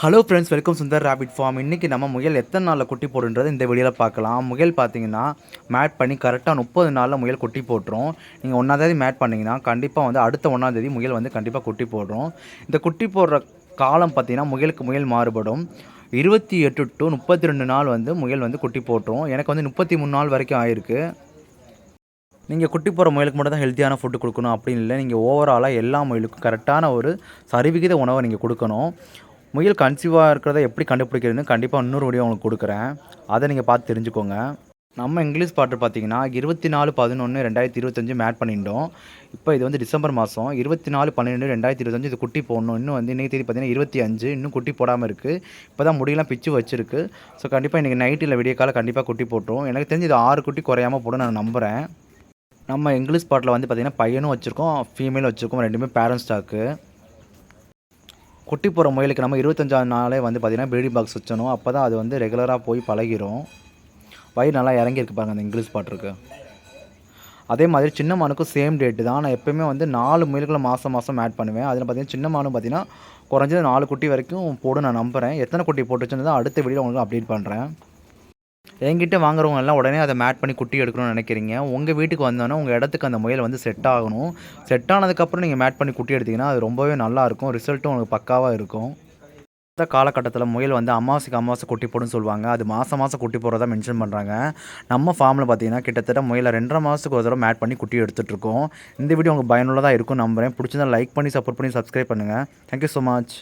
Hello friends welcome Sundar rabbit farm இன்றைக்கி நம்ம முயல் எத்தனை நாளில் குட்டி போடுன்றது இந்த வெளியில் பார்க்கலாம். முயல் பார்த்தீங்கன்னா மேட் பண்ணி கரெக்டாக முப்பது நாளில் முயல் குட்டி போட்டுரும். நீங்கள் ஒன்றாந்தேதி மேட் பண்ணிங்கன்னா கண்டிப்பாக வந்து அடுத்த ஒன்றாந்தேதி முயல் வந்து கண்டிப்பாக குட்டி போடுறோம். இந்த குட்டி போடுற காலம் பார்த்தீங்கன்னா முயலுக்கு முயல் மாறுபடும். இருபத்தி எட்டு டு முப்பத்தி ரெண்டு நாள் வந்து முயல் வந்து குட்டி போட்டுரும். எனக்கு வந்து முப்பத்தி மூணு நாள் வரைக்கும் ஆயிருக்கு. நீங்கள் குட்டி போகிற முயலுக்கு மட்டும் தான் ஹெல்த்தியான ஃபுட்டு கொடுக்கணும் அப்படின்னு இல்லை. நீங்கள் ஓவராலாக எல்லா முயலுக்கும் கரெக்டான ஒரு சரிவிகித உணவை நீங்கள் கொடுக்கணும். முயல் கன்சீவாக இருக்கிறத எப்படி கண்டுபிடிக்கிறதுன்னு கண்டிப்பாக இன்னொரு வீடியோ உங்களுக்கு கொடுக்குறேன். அதை நீங்கள் பார்த்து தெரிஞ்சுக்கோங்க. நம்ம இங்கிலீஷ் பாட்டு பார்த்தீங்கன்னா இருபத்தி நாலு பதினொன்று ரெண்டாயிரத்தி இருபத்தஞ்சு மேட் பண்ணிட்டோம் இப்போ இது வந்து டிசம்பர் மாதம் இருபத்தி நாலு பன்னெண்டு ரெண்டாயிரத்தி இருபத்தஞ்சு இது குட்டி போடணும். இன்னும் வந்து இன்றைக்கி தேதி பார்த்தீங்கன்னா இருபத்தி அஞ்சு இன்னும் குட்டி போடாமல் இருக்குது இப்போ தான் முடியெல்லாம் பிச்சு வச்சிருக்கு. ஸோ கண்டிப்பாக இன்றைக்கி நைட்டில் விடிய காலம் கண்டிப்பாக குட்டி போட்டுரும். எனக்கு தெரிஞ்சு இது ஆறு குட்டி குறையாமல் போடும் நான் நம்புகிறேன் நம்ம இங்கிலீஷ் பாட்டில் வந்து பார்த்திங்கன்னா பையனும் வச்சுருக்கோம் ஃபீமேலும் வச்சுருக்கோம். ரெண்டுமே பேரண்ட்ஸ் ஸ்டாக்கு குட்டி போகிற முயலுக்கு நம்ம இருபத்தஞ்சாவது நாளே வந்து பார்த்திங்கன்னா ப்ரீடிங் பாக்ஸ் வச்சணும். அப்போ தான் அது வந்து ரெகுலராக போய் பழகிரும். வயிறு நல்லா இறங்கியிருக்கு பாருங்க அந்த இங்கிலீஷ் பாட்டுருக்கு அதே மாதிரி சின்ன மானுக்கும் சேம் டேட்டு தான். நான் எப்போயுமே வந்து நாலு முயல்களை மாதம் மாதம் ஆட் பண்ணுவேன். அதில் பார்த்தீங்கன்னா சின்ன மானும் பார்த்தீங்கன்னா குறைஞ்சது நாலு குட்டி வரைக்கும் போடும் நான் நம்புகிறேன் எத்தனை குட்டி போட்டுச்சுன்னு தான் அடுத்த வீடியோ உங்களுக்கு அப்டேட் பண்ணுறேன் என்கிட்ட வாங்குறவங்க எல்லாம் உடனே அதை மேட் பண்ணி குட்டி எடுக்கணும்னு நினைக்கிறீங்க. உங்கள் வீட்டுக்கு வந்தோன்னே உங்கள் இடத்துக்கு அந்த முயல் வந்து செட் ஆகணும். செட் ஆனதுக்கப்புறம் நீங்கள் மேட் பண்ணி குட்டி எடுத்தீங்கன்னா அது ரொம்பவே நல்லாயிருக்கும் ரிசல்ட்டும் உங்களுக்கு பக்காவாக இருக்கும். இந்த காலகட்டத்தில் முயல் வந்து அமாவாசைக்கு அமாவாசை குட்டி போடுன்னு சொல்லுவாங்க. அது மாதம் மாதம் குட்டி போடுறதா மென்ஷன் பண்ணுறாங்க நம்ம ஃபார்மில் பார்த்தீங்கன்னா கிட்டத்தட்ட முயலை ரெண்டரை மாதத்துக்கு ஒரு தடவை மேட் பண்ணி குட்டி எடுத்துகிட்ருக்கோம் இந்த வீடியோ உங்களுக்கு பயனுள்ளதாக இருக்கும் நம்புறேன். பிடிச்சிருந்தா லைக் பண்ணி சப்போர்ட் பண்ணி சப்ஸ்கிரைப் பண்ணுங்கள் தேங்க்யூ ஸோ மச்